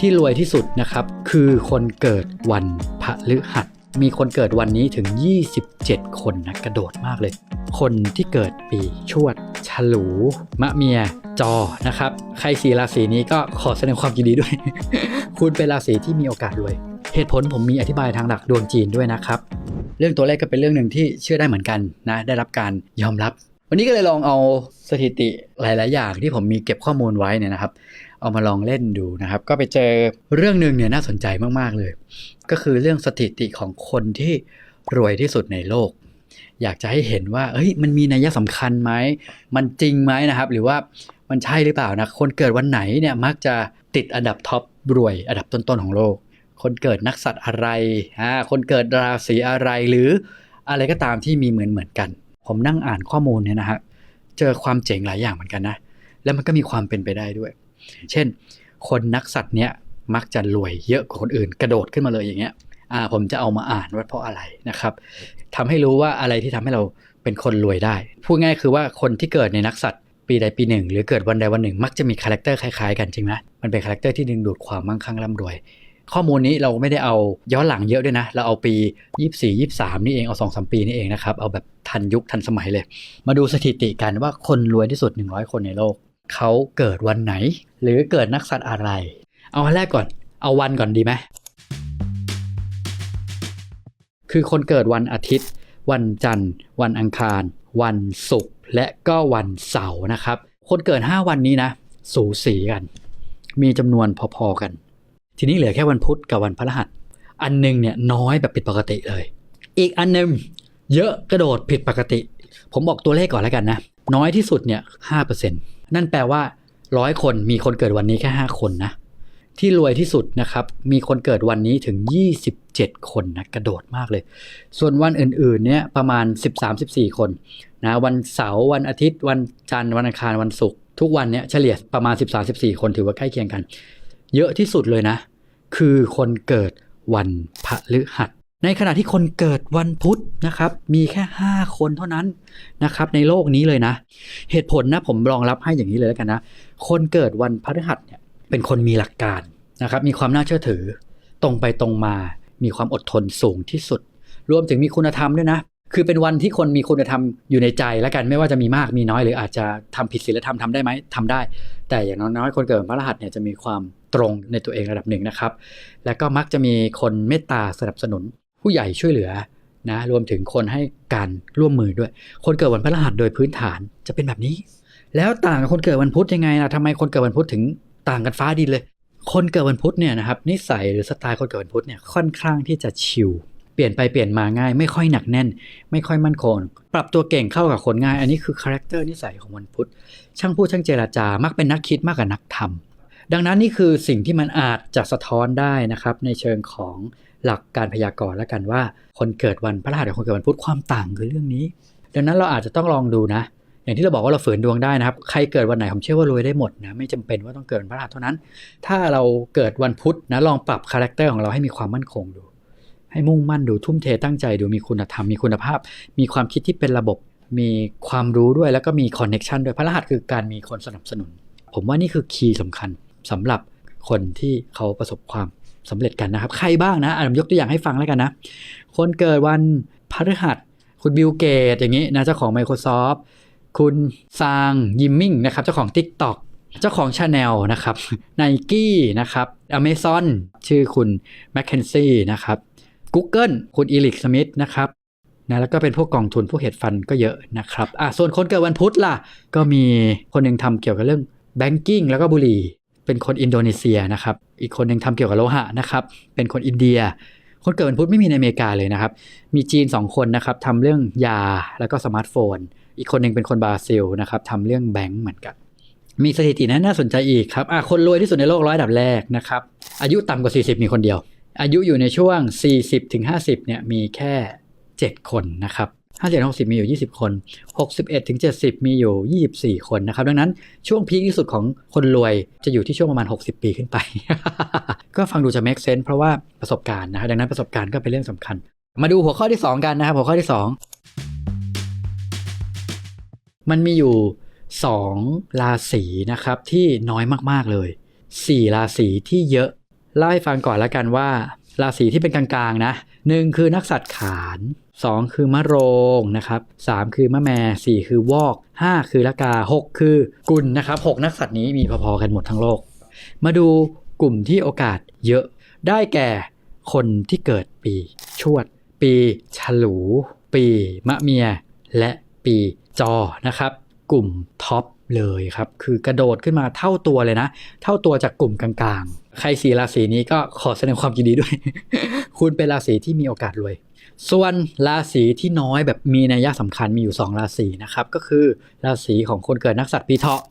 ที่รวยที่สุดนะครับ คือคนเกิดวันพฤหัสมีคนเกิดวันนี้ถึง 27 คนนะกระโดดมากเลย คนที่เกิดปีชวด ฉลู มะเมีย จอนะครับ ใครสีราศีนี้ก็ขอแสดงความยินดีด้วย คุณเป็นราศีที่มีโอกาสรวย เหตุผลผมมีอธิบายทางหลักดวงจีนด้วยนะครับ เรื่องตัวเลขก็เป็นเรื่องหนึ่งที่เชื่อได้เหมือนกันนะ ได้รับการยอมรับ วันนี้ก็เลยลองเอาสถิติหลาย ๆ อย่างที่ผมมีเก็บข้อมูลไว้เนี่ยนะครับ เอามาลองเล่นดูนะครับ ก็ไปเจอเรื่องหนึ่งเนี่ยน่าสนใจมาก ๆ เลย ก็คือเรื่องสถิติของคนที่รวยที่สุดในโลก อยากจะให้เห็นว่าเฮ้ยมันมีนัยสำคัญไหมมันจริงไหมนะครับ หรือว่ามันใช่หรือเปล่านะคนเกิดวันไหนเนี่ยมักจะติดอันดับท็อปรวยอันดับต้น ๆ ของโลก คนเกิดนักสัตว์อะไรอ่าคนเกิดราศีอะไรหรืออะไรก็ตามที่มีเหมือนเหมือนกัน ผมนั่งอ่านข้อมูลเนี่ยนะฮะเจอความเจ๋งหลายอย่างเหมือนกันนะ แล้วมันก็มีความเป็นไปได้ด้วย เช่น คนนักสัตว์เนี่ยมักจะรวยเยอะกว่าคนอื่นกระโดดขึ้นมาเลยอย่างเงี้ยอ่าผมจะเอามาอ่านว่าเพราะอะไรนะครับทำให้รู้ว่าอะไรที่ทำให้เราเป็นคนรวยได้ พูดง่ายคือว่าคนที่เกิดในนักสัตว์ปีใดปีหนึ่ง หรือเกิดวันใดวันหนึ่ง มักจะมีคาแรคเตอร์คล้ายๆกันจริงไหมมันเป็นคาแรคเตอร์ที่ดึงดูดความมั่งคั่งร่ำรวย ข้อมูลนี้เราไม่ได้เอาย้อนหลังเยอะด้วยนะ เราเอาปี 24 23 นี่เอง เอา 2 3 ปีนี่เองนะครับ เอาแบบทันยุคทันสมัยเลย มาดูสถิติกันว่าคนรวยที่สุด 100 คนในโลก เขาเกิดวันไหน หรือเกิดนักสัตว์อะไร เอาอันแรกก่อน เอาวันก่อนดีไหม คือคนเกิดวันอาทิตย์ วันจันทร์ วันอังคาร วันศุกร์ และก็วันเสาร์นะครับ คนเกิด 5 วันนี้นะ สูสีกัน มีจำนวนพอๆกัน ทีนี้เหลือแค่วันพุธกับวันพฤหัส อันหนึงเนี่ยน้อยแบบผิดปกติเลย อีกอันหนึงเยอะกระโดดผิดปกติ ผมบอกตัวเลขก่อนแล้วกันนะ น้อยที่สุดเนี่ย5%นั่นแปลว่าร้อยคนมีคนเกิดวันนี้แค่5คนนะ ที่รวยที่สุดนะครับ มีคนเกิดวันนี้ถึง 27 คนนะ กระโดดมากเลย ส่วนวันอื่นๆ เนี่ยประมาณ 13-14 คนนะวันเสาร์วันอาทิตย์ วันจันทร์วันอังคารวันศุกร์ทุกวันเนี่ยเฉลี่ยประมาณ 13-14 คนถือว่าใกล้เคียงกัน เยอะที่สุดเลยนะ คือคนเกิดวันพฤหัส ในขณะที่คนเกิดวันพุธนะครับ มีแค่ 5 คนเท่านั้นนะครับ ในโลกนี้เลยนะ เหตุผลนะผมรองรับให้อย่างนี้เลยแล้วกันนะ คนเกิดวันพฤหัสเนี่ยเป็นคนมีหลักการนะครับ มีความน่าเชื่อถือ ตรงไปตรงมา มีความอดทนสูงที่สุด รวมถึงมีคุณธรรมด้วยนะ คือเป็นวันที่คนมีคุณธรรมอยู่ในใจแล้วกันไม่ว่าจะมีมากมีน้อยหรืออาจจะทำผิดศีลธรรมทำได้ไหมทำได้ แต่อย่างน้อยๆคนเกิดวันพฤหัสเนี่ยจะมีความตรงในตัวเองระดับหนึ่งนะครับ แล้วก็มักจะมีคนเมตตาสนับสนุน ผู้ใหญ่ช่วยเหลือนะรวมถึงคนให้การร่วมมือด้วย คนเกิดวันพฤหัสโดยพื้นฐานจะเป็นแบบนี้ แล้วต่างกับคนเกิดวันพุธยังไงล่ะทำไมคนเกิดวันพุธถึงต่างกันฟ้าดินเลย คนเกิดวันพุธเนี่ยนะครับนิสัยหรือสไตล์คนเกิดวันพุธเนี่ยค่อนข้างที่จะชิล ลี่ยนไปเปลี่ยนมาง่าย ไม่ค่อยหนักแน่น ไม่ค่อยมั่นคง ปรับตัวเก่งเข้ากับคนง่าย อันนี้คือคาแรคเตอร์นิสัยของวันพุธ ช่างพูดช่างเจราจา มักเป็นนักคิดมากกว่านักทำดังนั้นนี่คือสิ่งที่มันอาจจะสะท้อนได้นะครับ ในเชิงของหลักการพยากรณ์แล้วกันว่า คนเกิดวันพฤหัสกับคนเกิดวันพุธความต่างคือเรื่องนี้ ดังนั้นเราอาจจะต้องลองดูนะ อย่างที่เราบอกว่าเราฝืนดวงได้นะครับ ใครเกิดวันไหนผมเชื่อว่ารวยได้หมดนะ ไม่จำเป็นว่าต้องเกิดวันพฤหัสเท่านั้น ถ้าเราเกิดวันพุธนะลองปรับคาแรคเตอร์ของเราให้มีความมั่นคงดู ให้มุ่งมั่นดูทุ่มเทตั้งใจดูมีคุณธรรมมีคุณภาพ มีความคิดที่เป็นระบบ มีความรู้ด้วยแล้วก็มีคอนเน็ชันด้วยพระรหัสคือการมีคนสนับสนุน ผมว่านี่คือคีย์สำคัญสำหรับคนที่เขาประสบความสำเร็จกันนะครับ ใครบ้างนะอะผมยกตัวอย่างให้ฟังแล้วกันนะ คนเกิดวันพฤหัส คุณบิลเกตอย่างนี้นะเจ้าของ Microsoft คุณซางยิมมิงนะครับเจ้าของ TikTok เจ้าของ Chanel นะครับ Nike นะครับ Amazon ชื่อคุณ m c k เคนซี่นะครับ Google คุณอีลิกสมิธนะครับนะแล้วก็เป็นพวกกองทุนพวกเฮดฟันก็เยอะนะครับอะส่วนคนเกิดวันพุธล่ะ ก็มีคนหนึ่งทำเกี่ยวกับเรื่อง Banking แล้วก็บุหรี่ เป็นคนอินโดนีเซียนะครับ อีกคนหนึ่งทำเกี่ยวกับโลหะนะครับ เป็นคนอินเดีย คนเกิดวันพุธไม่มีในอเมริกาเลยนะครับ มีจีน 2 คนนะครับทำเรื่องยาแล้วก็สมาร์ทโฟน อีกคนหนึ่งเป็นคนบราซิลนะครับทำเรื่องแบงก์เหมือนกันมีสถิตินั้นน่าสนใจอีกครับอะคนรวยที่สุดในโลกร้อยดับแรกนะครับ อายุต่ำกว่า 40 มีคนเดียว อายุอยู่ในช่วง 40ถึง50เนี่ยมีแค่ 7 คนนะครับ50 60 มีอยู่ 20 คน 61ถึง70 มีอยู่ 24 คนนะครับ ดังนั้นช่วงพีคที่สุดของคนรวยจะอยู่ที่ช่วงประมาณ 60 ปีขึ้นไป ก็ฟังดูจะ make sense เพราะว่าประสบการณ์นะครับดังนั้นประสบการณ์ก็เป็นเรื่องสำคัญ มาดูหัวข้อที่ 2 กันนะครับ หัวข้อที่ 2 มันมีอยู่ 2 ราศีนะครับที่น้อยมากๆเลย 4 ราศีที่เยอะ เล่าให้ฟังก่อนล้วกันว่า ราศีที่เป็นกลางๆนะหนึ่งคือนักสัตว์ขานสองคือมะโรงนะครับสามคือมะแม่สี่คือวอกห้าคือละกาหกคือกุลนะครับหกนักสัตว์นี้มีพอๆกันหมดทั้งโลก มาดูกลุ่มที่โอกาสเยอะ ได้แก่คนที่เกิดปีชวด ปีฉลู ปีมะเมีย และปีจอนะครับ กลุ่มท็อปเลยครับ คือกระโดดขึ้นมาเท่าตัวเลยนะ เท่าตัวจากกลุ่มกลางๆ ใครสี่ราศีนี้ก็ขอแสดงความยินดีด้วย คุณเป็นราศีที่มีโอกาสรวย ส่วนราศีที่น้อยแบบมีนัยสำคัญมีอยู่ 2 ราศีนะครับ ก็คือราศีของคนเกิดนักสัตว์ปีเถาะ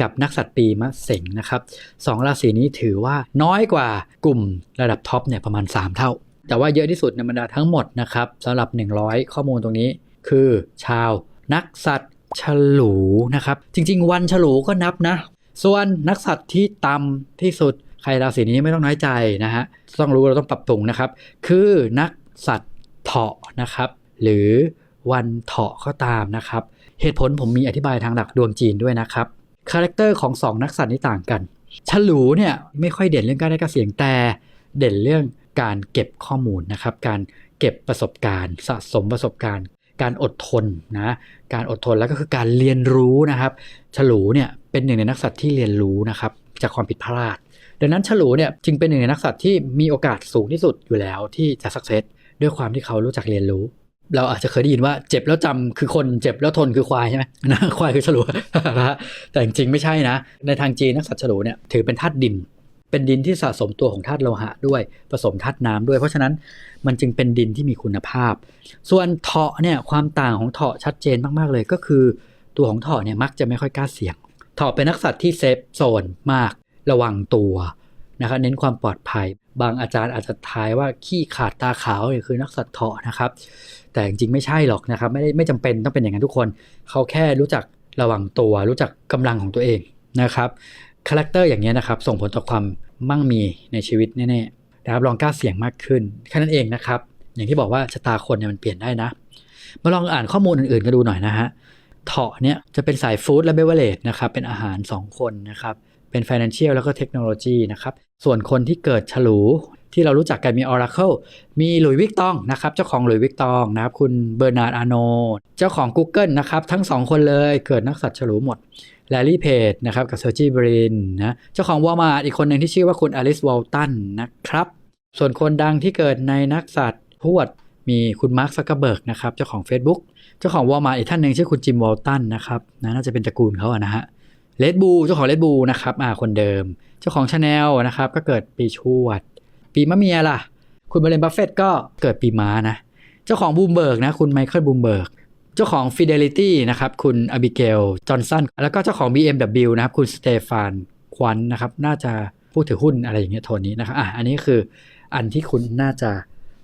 กับนักสัตว์ปีมะเสงนะครับสองราศีนี้ถือว่าน้อยกว่ากลุ่มระดับท็อปเนี่ยประมาณ 3 เท่า แต่ว่าเยอะที่สุดในบรรดาทั้งหมดนะครับสำหรับ 100 ข้อมูลตรงนี้ คือชาวนักสัตว์ฉลูนะครับ จริง ๆ วันฉลูก็นับนะ ส่วนนักสัตว์ที่ต่ำที่สุด ใครราศีนี้ไม่ต้องน้อยใจนะฮะต้องรู้เราต้องปรับปรุงนะครับ คือนักสัตว์เถาะนะครับ หรือวันเถาะก็ตามนะครับ เหตุผลผมมีอธิบายทางหลักดวงจีนด้วยนะครับคาแรคเตอร์ของสองนักสัตว์นี้ต่างกันฉลูเนี่ยไม่ค่อยเด่นเรื่องการได้กระเสียงแต่เด่นเรื่องการเก็บข้อมูลนะครับ การเก็บประสบการณ์ สะสมประสบการณ์ การอดทนนะการอดทนแล้วก็คือการเรียนรู้นะครับ ฉลูเนี่ยเป็นหนึ่งในนักสัตว์ที่เรียนรู้นะครับ จากความผิดพลาด ดังนั้นฉลูเนี่ยจึงเป็นหนึ่งในนักสัตว์ที่มีโอกาสสูงที่สุดอยู่แล้วที่จะสักเซสด้วยความที่เขารู้จักเรียนรู้ เราอาจจะเคยได้ยินว่าเจ็บแล้วจำคือคนเจ็บแล้วทนคือควายใช่ไหมนะควายคือฉลูนะฮะแต่จริงๆไม่ใช่นะ ในทางจีนนักสัตว์ฉลูเนี่ยถือเป็นธาตุดิน เป็นดินที่สะสมตัวของธาตุโลหะด้วยผสมธาตุน้ำด้วย เพราะฉะนั้นมันจึงเป็นดินที่มีคุณภาพ ส่วนเถาะเนี่ยความต่างของเถาะชัดเจนมากๆเลยก็คือ ตัวของเถาะเนี่ยมักจะไม่ค่อยกล้าเสี่ยงเถาะเป็นนักสัตว์ที่เซฟโซนมาก ระวังตัวนะครับเน้นความปลอดภัย บางอาจารย์อาจจะทายว่าขี้ขาดตาขาวเนี่ยคือนักสัตว์เถาะนะครับ แต่จริงๆไม่ใช่หรอกนะครับ ไม่ได้ไม่จำเป็นต้องเป็นอย่างนั้นทุกคน เขาแค่รู้จักระวังตัว รู้จักกำลังของตัวเองนะครับคาแรคเตอร์อย่างนี้ยนะครับ ส่งผลต่อความมั่งมีในชีวิตแน่ๆนะครับลองกล้าเสี่ยงมากขึ้นแค่นั้นเองนะครับ อย่างที่บอกว่าชะตาคนเนี่ยมันเปลี่ยนได้นะ มาลองอ่านข้อมูลอื่นๆกันดูหน่อยนะฮะเถาะเนี่ยจะเป็นสายฟู้ดและเบเวอร์เลจนะครับเป็นอาหาร 2 คนนะครับ เป็น Financial แล้วก็เทคโนโลยีนะครับ ส่วนคนที่เกิดฉลูที่เรารู้จักกันมี Oracle มีหลุยส์วิกตองนะครับ เจ้าของหลุยส์วิกตองนะครับ คุณเบอร์นาร์ดอาโนเจ้าของ Google นะครับ ทั้ง2คนเลยเกิดนักสัตว์ฉลูหมดแลลี่เพจนะครับกับเซอร์จีบรินนะเจ้าของวอลมาร์อีกคนหนึ่งที่ชื่อว่าคุณอลิสวอลตันนะครับ ส่วนคนดังที่เกิดในนักสัตว์พวดมีคุณมาร์คซักเกอร์เบิร์กนะครับ เจ้าของ Facebook เจ้าของวอลมาร์อีกท่านหนึ่งชื่อคุณจิมวอลตันนะครับนะน่าจะเป็นตระกูลเขาอะนะฮะ เลดบูเจ้าของเลดบูนะครับอ่าคนเดิม เจ้าของชาแนลนะครับก็เกิดปีชวด ปีมะเมียล่ะ คุณบรเลนบัฟเฟตก็เกิดปีม้านะ เจ้าของบูมเบิร์กนะคุณไมเคิลบูมเบิร์กเจ้าของ Fidelity นะครับคุณอบิเกลจอห์นสันแล้วก็เจ้าของ BMW นะครับคุณสเตฟานควันนะครับน่าจะผู้ถือหุ้นอะไรอย่างเงี้ยโทนนี้นะครับอะอันนี้คืออันที่คุณน่าจะ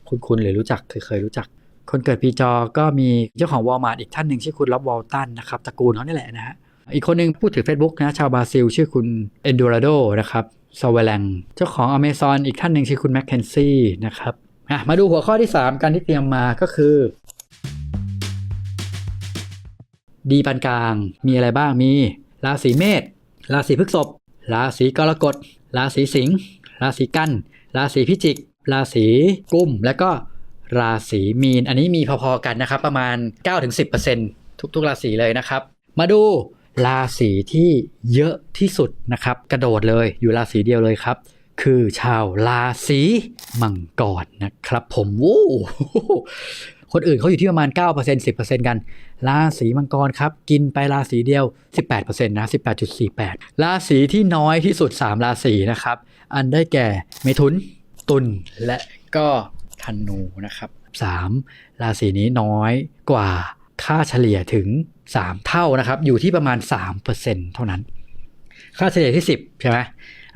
คุณๆหรือรู้จักคือเคยรู้จัก คนเกิดปีจอก็มีเจ้าของวอลมาร์ทอีกท่านหนึ่งชื่อคุณล็อบวอลตันนะครับตระกูลเขานี่แหละนะฮะ อีกคนหนึ่งพูดถึง Facebook นะชาวบราซิล ชื่อคุณเอนดูราโดนะครับซาวเวลังเจ้าของ Amazon อีกท่านหนึ่งชื่อคุณแมคเคนซี่นะครับมาดูหัวข้อที่ 3 กันที่เตรียมมาก็คือ ดีปานกลาง มีอะไรบ้างมี ราศีเมษราศีพฤษภราศีกรกฎราศีสิงห์ราศีกันราศีพิจิก ราศีกุม และก็ราศีมีน อันนี้มีพอๆกันนะครับ ประมาณ 9-10%ทุกๆ ราศีเลยนะครับ มาดู ราศีที่เยอะที่สุดนะครับ กระโดดเลยอยู่ราศีเดียวเลยครับ คือชาวราศีมังกรนะครับ ผมวู้คนอื่นเขาอยู่ที่ประมาณ 9% 10%กัน ราศีมังกรครับ กินไปราศีเดียว 18%นะ 18.48 ราศีที่น้อยที่สุด 3 ราศีนะครับ อันได้แก่เมถุน ตุล และก็ธนูนะครับ 3 ราศีนี้น้อยกว่า ค่าเฉลี่ยถึง 3 เท่านะครับ อยู่ที่ประมาณ 3%เท่านั้น ค่าเฉลี่ยที่ 10 ใช่ไหม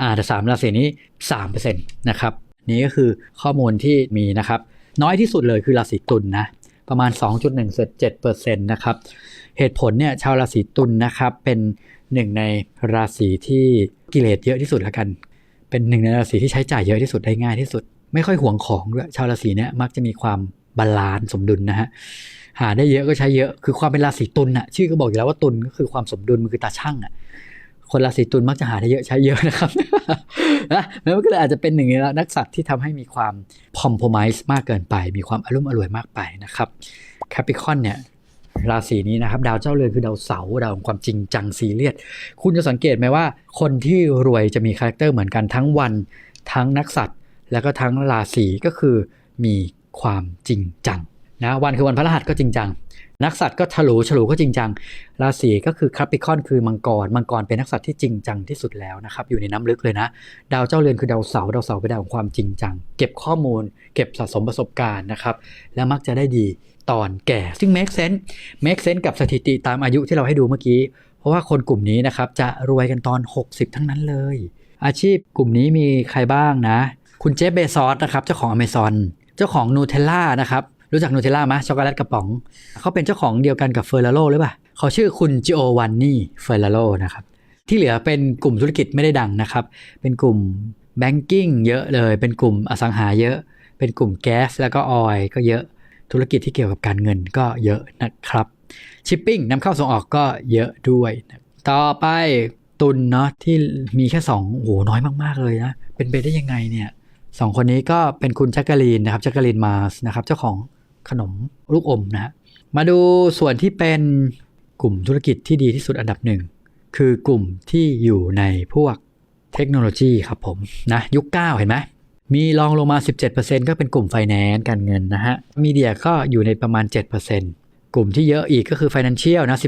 อ่าแต่3ราศีนี้ 3%นะครับ นี่ก็คือข้อมูลที่มีนะครับ น้อยที่สุดเลยคือราศีตุลนนะประมาณ 2.17%นะครับ เหตุผลเนี่ยชาวราศีตุลนนะครับ เป็นหนึ่งในราศีที่กิเลสเยอะที่สุดแล้วกัน เป็นหนึ่งในราศีที่ใช้จ่ายเยอะที่สุดได้ง่ายที่สุด ไม่ค่อยห่วงของด้วยชาวราศีเนี้ยมักจะมีความ บาลานซ์สมดุลนะฮะหาได้เยอะก็ใช้เยอะคือความเป็นราศีตุลน่ะชื่อก็บอกอยู่แล้วว่าตุลก็คือความสมดุลมันคือตาช่างอะคนราศีตุลมักจะหาได้เยอะใช้เยอะนะครับนะแล้วก็เลยอาจจะเป็นหนึ่งในนักสัตว์ที่ทำให้มีความพอมโพมส์มากเกินไป มีความอารมณ์อร่วยมากไปนะครับแคปิคอนเนี่ยราศีนี้นะครับ ดาวเจ้าเรือนคือดาวเสาร์ดาวของความจริงจังซีเรียสคุณจะสังเกตไหมว่า คนที่รวยจะมีคาแรคเตอร์เหมือนกันทั้งวัน ทั้งนักสัตว์ แล้วก็ทั้งราศีก็คือมี ความจริงจังนะวันคือวันพฤหัสก็จริงจัง นักสัตว์ก็ฉลูฉลูก็จริงจัง ราศีก็คือคาปิคอนคือมังกร มังกรเป็นนักสัตว์ที่จริงจังที่สุดแล้วนะครับอยู่ในน้ำลึกเลยนะ ดาวเจ้าเรือนคือดาวเสาร์ดาวเสาร์เป็นดาวของความจริงจัง เก็บข้อมูล เก็บสะสมประสบการณ์นะครับแล้วมักจะได้ดีตอนแก่ ซึ่ง make sense make sense กับสถิติตามอายุที่เราให้ดูเมื่อกี้ เพราะว่าคนกลุ่มนี้นะครับจะรวยกันตอน 60 ทั้งนั้นเลย อาชีพกลุ่มนี้มีใครบ้างนะ คุณเจฟเบซอสนะครับเจ้าของ Amazon เจ้าของนูเทลล่านะครับ รู้จักนูเทลล่าไหมช็อกโกแลตกระป๋อง เขาเป็นเจ้าของเดียวกันกับเฟอร์ r าโ o หรือเปล่าเขาชื่อคุณจิโอวันนี่เฟอร์ r าโ o นะครับ ที่เหลือเป็นกลุ่มธุรกิจไม่ได้ดังนะครับ เป็นกลุ่มแบงกิ้งเยอะเลย เป็นกลุ่มอสังหาเยอะ เป็นกลุ่มแก๊สแล้วก็ออยก็เยอะ ธุรกิจที่เกี่ยวกับการเงินก็เยอะนะครับ ชิปปิ้งนำเข้าส่งออกก็เยอะด้วย ต่อไปตุนเนาะที่มีแค่สองโอ้โหน้อยมาก ๆ เลยนะ เป็นไปได้ยังไงเนี่ย สองคนนี้ก็เป็นคุณแจ็คกะลีนนะครับแจ็คกะลีนมาสนะครับ เจ้าของขนมลูกอมนะฮะมาดูส่วนที่เป็นกลุ่มธุรกิจที่ดีที่สุดอันดับหนึ่ง คือกลุ่มที่อยู่ในพวกเทคโนโลยีครับผมนะยุค 9 เห็นไหมมีรองลงมา 17%ก็เป็นกลุ่มไฟแนนซ์การเงินนะฮะมีเดียก็อยู่ในประมาณ 7% กลุ่มที่เยอะอีกก็คือ Financial นะ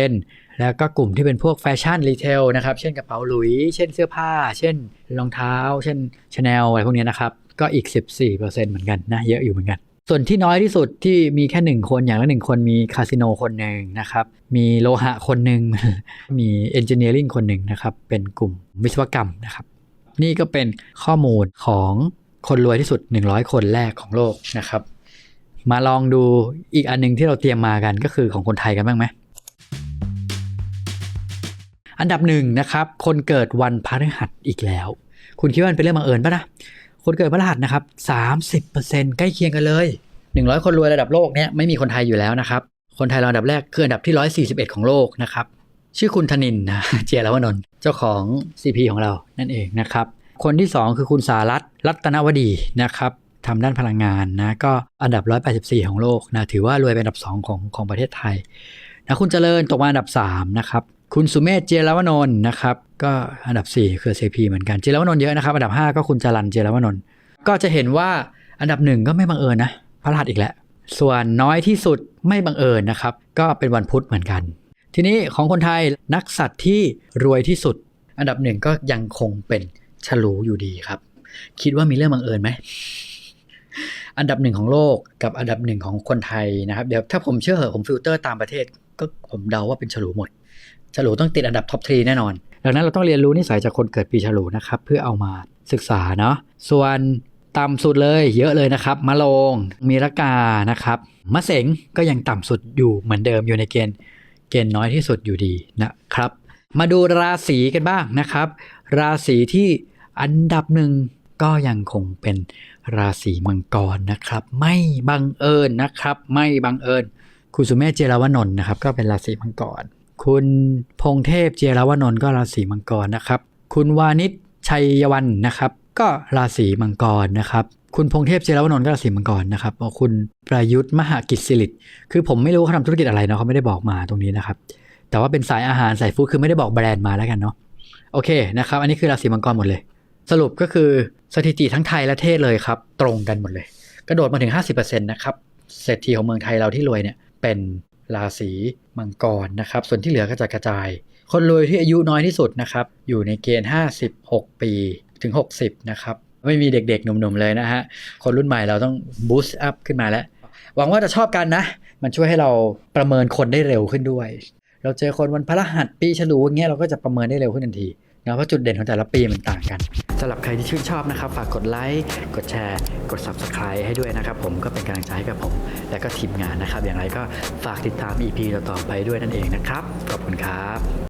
17%แล้วก็กลุ่มที่เป็นพวกแฟชั่นรีเทลนะครับ เช่นกระเป๋าหลุย เช่นเสื้อผ้า เช่นรองเท้า เช่นชาแนลอะไรพวกนี้นะครับ ก็อีก 14%เหมือนกันนะ เยอะอยู่เหมือนกัน ส่วนที่น้อยที่สุดที่มีแค่หนึ่งคนอย่างละหนึ่งคนมีคาสิโนคนหนึ่งนะครับ มีโลหะคนหนึ่ง มีเอนจิเนียริงคนหนึ่งนะครับ เป็นกลุ่มวิศวกรรมนะครับ นี่ก็เป็นข้อมูลของคนรวยที่สุด 100 คนแรกของโลกนะครับ มาลองดูอีกอันหนึงที่เราเตรียมมากันก็คือของคนไทยกันบ้างไหมอันดับหนึ่งนะครับ คนเกิดวันพฤหัสอีกแล้ว คุณคิดว่ามันเป็นเรื่องบังเอิญปะนะ คนเกิดพฤหัสนะครับ30%ใกล้เคียงกันเลย 100 คนรวยระดับโลกเนี่ยไม่มีคนไทยอยู่แล้วนะครับ คนไทยเราอันดับแรกคืออันดับที่ 141 ของโลกนะครับ ชื่อคุณธนินนะ เจียรวนนท์เจ้าของ CP ของเรานั่นเองนะครับ คนที่ 2 คือคุณสารัตรัตนวดีนะครับ ทำด้านพลังงานนะก็อันดับ 184 ของโลกนะถือว่ารวยเป็นอันดับ 2 ของของประเทศไทยนะคุณเจริญตกมาอันดับ 3 นะครับ คุณสุเมธเจรวนนท์นะครับ ก็อันดับ 4 คือ CP เหมือนกันเจรวนนท์เยอะนะครับ อันดับ 5 ก็คุณจรันเจรวนนท์ก็จะเห็นว่าอันดับหนึ่งก็ไม่บังเอิญนะพระรหัสอีกแล้วส่วนน้อยที่สุดไม่บังเอิญนะครับ ก็เป็นวันพุธเหมือนกัน ทีนี้ของคนไทยนักสัตว์ที่รวยที่สุด อันดับหนึ่งก็ยังคงเป็นฉลูอยู่ดีครับ คิดว่ามีเรื่องบังเอิญไหม อันดับหนึ่งของโลกกับอันดับหนึ่งของคนไทยนะครับ เดี๋ยวถ้าผมเชื่อเหอะผมฟิลเตอร์ตามประเทศ ก็ผมเดาว่าเป็นฉลูหมด ฉลูต้องติดอันดับท็อปทรีแน่นอน ดังนั้นเราต้องเรียนรู้นิสัยจากคนเกิดปีฉลูนะครับ เพื่อเอามาศึกษาเนาะ ส่วนต่ำสุดเลยเยอะเลยนะครับ มะโรงมีรากานะครับมะเสงก็ยังต่ำสุดอยู่เหมือนเดิมอยู่ในเกณฑ์เกณฑ์น้อยที่สุดอยู่ดีนะครับ มาดูราศีกันบ้างนะครับ ราศีที่อันดับหนึ่งก็ยังคงเป็น ราศีมังกรนะครับ ไม่บังเอิญนะครับ ไม่บังเอิญ คุณสุเมธเจรวนนท์นะครับ ก็เป็นราศีมังกร คุณพงเทพเจรวนนท์ก็ราศีมังกรนะครับ คุณวานิชชัยวันนะครับ ก็ราศีมังกรนะครับ คุณพงเทพเจรวนนท์ก็ราศีมังกรนะครับคุณประยุทธ์มหากิจสิริคือผมไม่รู้เขาทำธุรกิจอะไรเนาะเขาไม่ได้บอกมาตรงนี้นะครับ แต่ว่าเป็นสายอาหารสายฟู้ดคือไม่ได้บอกแบรนด์มาแล้วกันเนาะโอเคนะครับ อันนี้คือราศีมังกรหมดเลย สรุปก็คือ สถิติทั้งไทยและเทศเลยครับ ตรงกันหมดเลย กระโดดมาถึง 50%นะครับเศรษฐีของเมืองไทยเราที่รวยเนี่ยเป็นราศีมังกรนะครับ ส่วนที่เหลือก็จะกระจาย คนรวยที่อายุน้อยที่สุดนะครับ อยู่ในเกณฑ์ 56 ปีถึง 60 นะครับ ไม่มีเด็กๆ หนุ่มๆ เลยนะฮะ คนรุ่นใหม่เราต้องบูสต์อัพขึ้นมาแล้ว หวังว่าจะชอบกันนะ มันช่วยให้เราประเมินคนได้เร็วขึ้นด้วย เราเจอคนวันพฤหัสปีฉลูอย่างเงี้ยเราก็จะประเมินได้เร็วขึ้นทันที นะเพราะจุดเด่นของแต่ละปีมันต่างกันสำหรับใครที่ชื่นชอบนะครับฝากกดไลค์กดแชร์ กด Subscribe ให้ด้วยนะครับผมก็เป็นกำลังใจให้กับผม และก็ทีมงานนะครับ อย่างไรก็ฝากติดตาม EP ต่อๆไปด้วยนั่นเองนะครับ ขอบคุณครับ